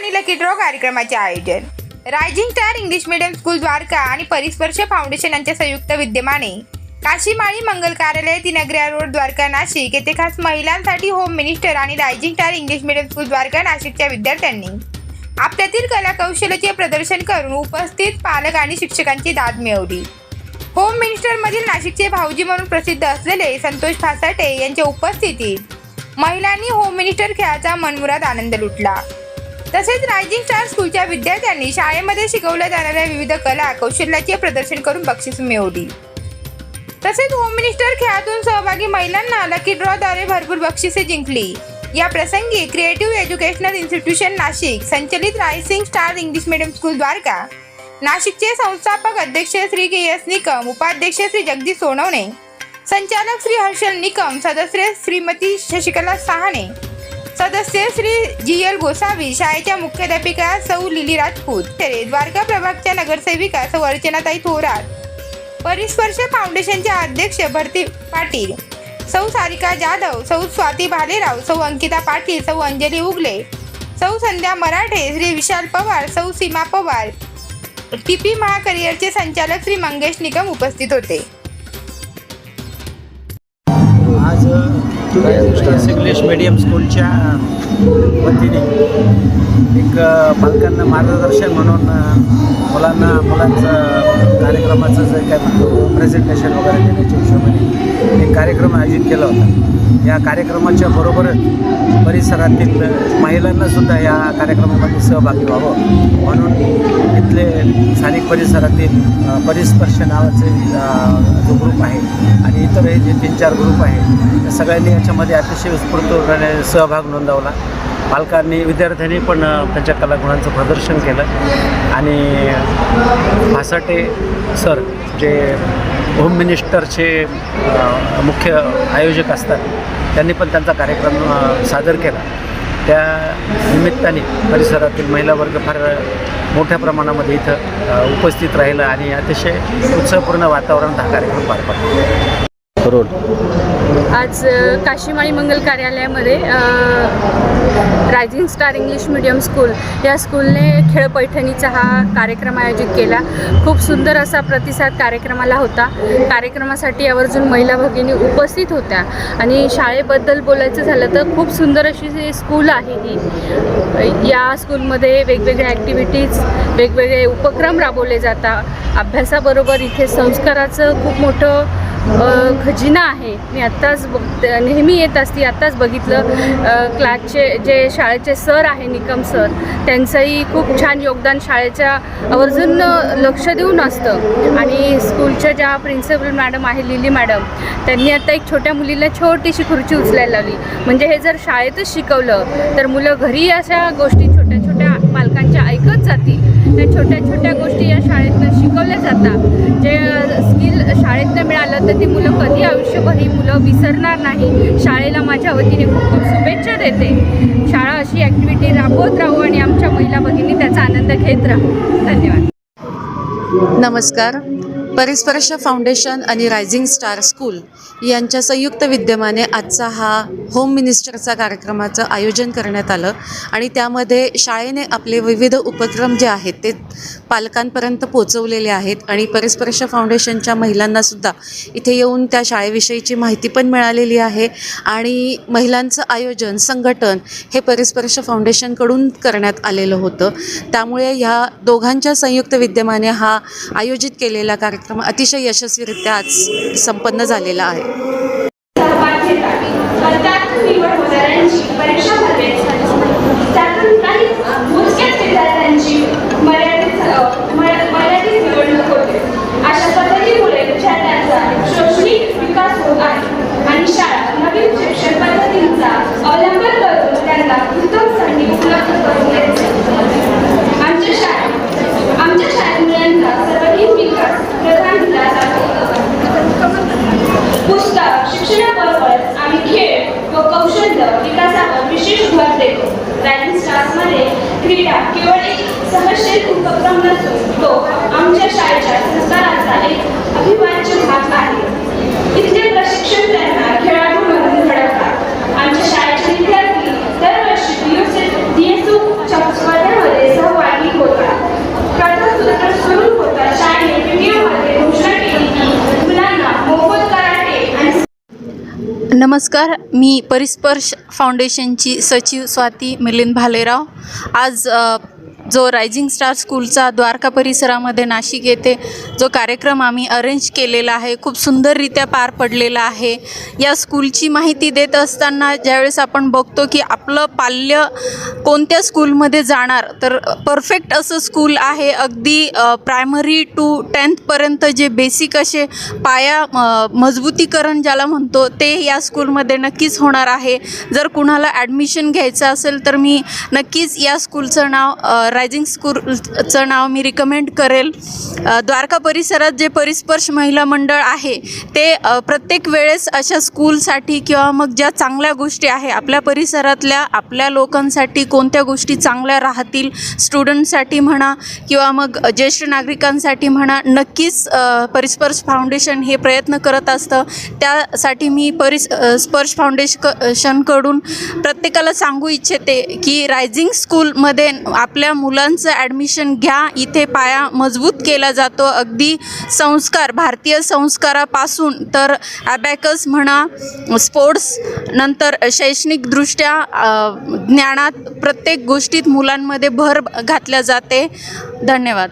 आणि lucky draw कार्यक्रमाचे आयोजन. Rising Star English Medium School Dwarka आणि परिस्पर्श फाउंडेशन यांच्या संयुक्त विद्यमाने काशीमाळी मंगल कार्यालय तिनगऱ्या रोड द्वारका नाशिक येथे खास महिलांसाठी होम मिनिस्टर आणि Rising Star English Medium School Dwarka नाशिकच्या विद्यार्थ्यांनी आपल्यातील कलाकौशल्याचे प्रदर्शन करून उपस्थित पालक आणि शिक्षकांची दाद मिळवली. होम मिनिस्टरमधील नाशिकचे भाऊजी म्हणून प्रसिद्ध असलेले संतोष फासाटे यांच्या उपस्थितीत महिलांनी होम मिनिस्टर खेळाचा मनमुराद आनंद लुटला. तसेच रायझिंग स्टार स्कूलच्या विद्यार्थ्यांनी शाळेमध्ये शिकवल्या जाणाऱ्या विविध कला कौशल्याचे प्रदर्शन करून बक्षीस मिळवली. तसेच होम मिनिस्टर खेळातून सहभागी महिलांना लकी ड्रॉद्वारे भरपूर बक्षिसे जिंकली. या प्रसंगी क्रिएटिव्ह एज्युकेशनल इन्स्टिट्यूशन नाशिक संचलित Rising Star English Medium School Dwarka नाशिकचे संस्थापक अध्यक्ष श्री के एस निकम उपाध्यक्ष श्री जगदीश सोनवणे संचालक श्री हर्षल निकम सदस्य श्रीमती शशिकला सहाणे सदस्य श्री जी एल गोसावी शाळेच्या मुख्याध्यापिका सौ लिली राजपूत द्वारका प्रभागच्या नगरसेविका सौ अर्चनाताई थोरात परिस्पर्श फाउंडेशनच्या अध्यक्ष भरती पाटील सौ सारिका जाधव सौ स्वाती भालेराव सौ अंकिता पाटील सौ अंजली उगले सौ संध्या मराठे श्री विशाल पवार सौ सीमा पवार टीपी महाकरिअरचे संचालक श्री मंगेश निकम उपस्थित होते. आज इंग्लिश मीडियम स्कूलच्या वतीने. एक पालकांना मार्गदर्शन म्हणून मुलांना मुलांचं कार्यक्रमाचं जे काय म्हणतो प्रेझेंटेशन वगैरे देण्याच्या हिशोबाने एक कार्यक्रम आयोजित केला होता. या कार्यक्रमाच्या बरोबरच परिसरातील महिलांना सुद्धा या कार्यक्रमामध्ये सहभागी व्हावं म्हणून इथले स्थानिक परिसरातील परिस्पर्श नावाचे जो ग्रुप आहे आणि इतरही जे तीन चार ग्रुप आहेत त्या सगळ्यांनी याच्यामध्ये अतिशय उत्स्फूर्तपणे सहभाग नोंदवला. पालकांनी विद्यार्थ्यांनी पण त्यांच्या कलागुणांचं प्रदर्शन केलं. आणि भासाटे सर जे होम मिनिस्टरचे मुख्य आयोजक असतात त्यांनी पण त्यांचा कार्यक्रम सादर केला. त्या निमित्ताने परिसरातील महिला वर्ग फार मोठ्या प्रमाणामध्ये इथं उपस्थित राहिलं आणि अतिशय उत्साहपूर्ण वातावरण हा कार्यक्रम पार पडला. रोड. आज काशीमाळी मंगल कार्यालयामध्ये Rising Star English Medium School या स्कूलने खेळ पैठणीचा हा कार्यक्रम आयोजित केला. खूप सुंदर असा प्रतिसाद कार्यक्रमाला होता. कार्यक्रमासाठी आवर्जून महिला भगिनी उपस्थित होत्या. आणि शाळेबद्दल बोलायचं झालं तर खूप सुंदर अशी स्कूल आहे ही. या स्कूलमध्ये वेगवेगळ्या ॲक्टिव्हिटीज वेगवेगळे उपक्रम राबवले जातात. अभ्यासाबरोबर इथे संस्काराचं खूप मोठं खजिना आहे. मी आत्ताच बघ नेहमी येत असती आत्ताच बघितलं. क्लासचे जे शाळेचे सर आहे निकम सर त्यांचंही खूप छान योगदान शाळेच्या आवर्जून लक्ष देऊन असतं. आणि स्कूलच्या ज्या प्रिन्सिपल मॅडम आहे लिली मॅडम त्यांनी आता एक छोट्या मुलीला छोटीशी खुर्ची उचलायला लावली. म्हणजे हे जर शाळेतच शिकवलं तर मुलं घरी अशा गोष्टी छोट्या छोट्या पालकांच्या ऐकत जातील. त्या छोट्या छोट्या गोष्टी या शाळेतनं शिकवल्या जातात. जे स्किल शाळेतनं मिळालं तर ती मुलं कधी आयुष्यभर ही मुलं विसरणार नाही. शाळेला माझ्या वतीने खूप खूप शुभेच्छा देते. शाळा अशी ॲक्टिव्हिटी राबवत राहू आणि आमच्या महिला भगिनी त्याचा आनंद घेत राहू. धन्यवाद. नमस्कार. परिस्पर्श फाउंडेशन आणि रायझिंग स्टार स्कूल यांच्या संयुक्त विद्यमाने आजचा हा होम मिनिस्टरचा कार्यक्रमाचं आयोजन करण्यात आलं. आणि त्यामध्ये शाळेने आपले विविध उपक्रम जे आहेत ते पालकांपर्यंत पोचवलेले आहेत. आणि परिस्पर्श फाउंडेशनच्या महिलांनासुद्धा इथे येऊन त्या शाळेविषयीची माहिती पण मिळालेली आहे. आणि महिलांचं आयोजन संघटन हे परिस्पर्श फाउंडेशनकडून करण्यात आलेलं होतं. त्यामुळे ह्या दोघांच्या संयुक्त विद्यमाने हा आयोजित केलेला कार्यक्रम अतिशय यशस्वीरित्या आज संपन्न झालेला आहे. क्रीडा केवळ एक सहजशील उपक्रम नसून तो आमच्या शाळेच्या संस्काराचा एक अविभाज्य भाग आहे. नमस्कार मी परिस्पर्श फाउंडेशनची सचिव स्वाती मिलिंद भालेराव. आज जो रायझिंग स्टार स्कूलचा द्वारका परिसरामध्ये नाशिक येथे जो कार्यक्रम आम्ही अरेंज केलेला आहे खूप सुंदररित्या पार पडलेला आहे. या स्कूलची माहिती देत असताना ज्यावेळेस आपण बघतो की आपलं पाल्य कोणत्या स्कूलमध्ये जाणार तर परफेक्ट असं स्कूल आहे. अगदी प्रायमरी टू टेन्थपर्यंत जे बेसिक असे पाया मजबूतीकरण ज्याला म्हणतो ते या स्कूलमध्ये नक्कीच होणार आहे. जर कुणाला ॲडमिशन घ्यायचं असेल तर मी नक्कीच या स्कूलचं नाव रायझिंग स्कूलचं नाव मी रिकमेंड करेल. द्वारका परिसरात जे परिस्पर्श महिला मंडळ आहे ते प्रत्येक वेळेस अशा स्कूलसाठी किंवा मग ज्या चांगल्या गोष्टी आहे आपल्या परिसरातल्या आपल्या लोकांसाठी कोणत्या गोष्टी चांगल्या राहतील स्टुडंटसाठी म्हणा किंवा मग ज्येष्ठ नागरिकांसाठी म्हणा नक्कीच परिस्पर्श फाउंडेशन हे प्रयत्न करत असतं. त्यासाठी मी परिस स्पर्श फाउंडेशनकडून प्रत्येकाला सांगू इच्छिते की रायझिंग स्कूलमध्ये आपल्या मुलांचं ॲडमिशन घ्या. इथे पाया मजबूत केला जातो. अगदी संस्कार भारतीय संस्कारापासून तर ॲबॅकस म्हणा स्पोर्ट्स नंतर शैक्षणिकदृष्ट्या ज्ञानात प्रत्येक गोष्टीत मुलांमध्ये भर घातल्या जाते. धन्यवाद.